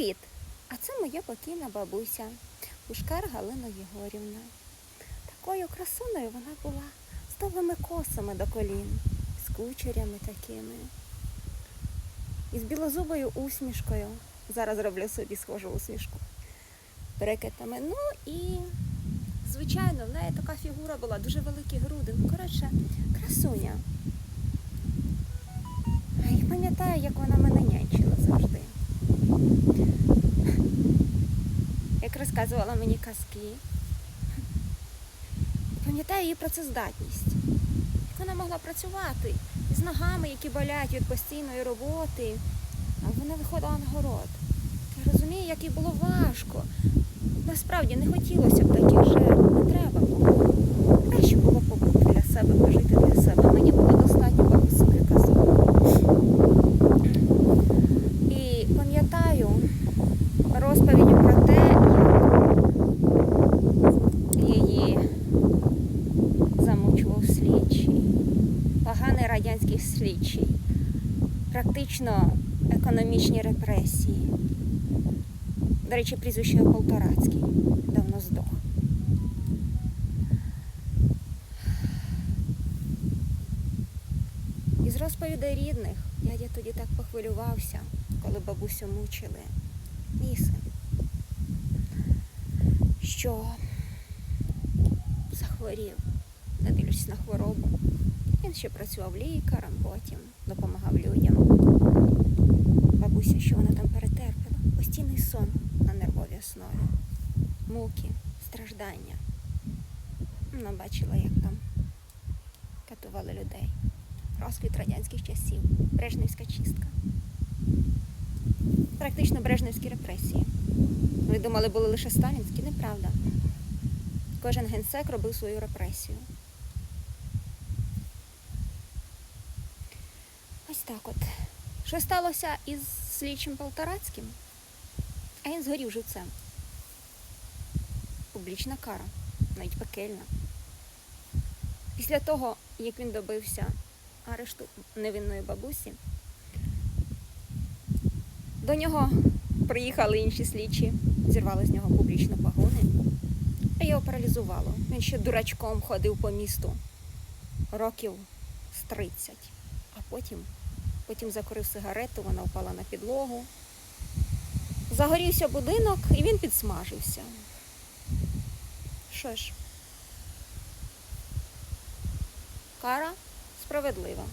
Привіт! А це моя покійна бабуся, Пушкар Галина Єгорівна. Такою красуною вона була з довгими косами до колін, з кучерями такими. І з білозубою усмішкою. Зараз роблю собі схожу усмішку. Перекетами. Ну і, звичайно, в неї така фігура була, дуже великі груди. Ну, коротше, красуня. І пам'ятаю, як вона мене нянчила завжди. Як розказувала мені казки. Пам'ятаю її працездатність. Як вона могла працювати з ногами, які болять від постійної роботи. А вона виходила на город. Я розумію, як їй було важко. Насправді не хотілося б таких жертв, слідчий, поганий радянський слідчий, практично економічні репресії. До речі, прізвище Полторацький давно здох. Із розповідей рідних дядя тоді так похвилювався, коли бабусю мучили. Ліси. Що захворів, не дивлячись на хворобу. Він ще працював лікарем, потім допомагав людям. Бабуся, що вона там перетерпіла? Постійний сон на нервовій основі, муки, страждання. Вона бачила, як там катували людей. Розквіт радянських часів, Брежневська чистка. Практично Брежневські репресії. Ви думали, були лише сталінські? Неправда. Кожен генсек робив свою репресію. Ось так от. Що сталося із слідчим Полторацьким? А він згорів живцем. Публічна кара, навіть пекельна. Після того, як він добився арешту невинної бабусі, до нього приїхали інші слідчі, зірвали з нього публічно погони, а його паралізувало. Він ще дурачком ходив по місту років з 30, а потім, потім закурив сигарету, вона впала на підлогу. Загорівся будинок і він підсмажився. Що ж, кара справедлива.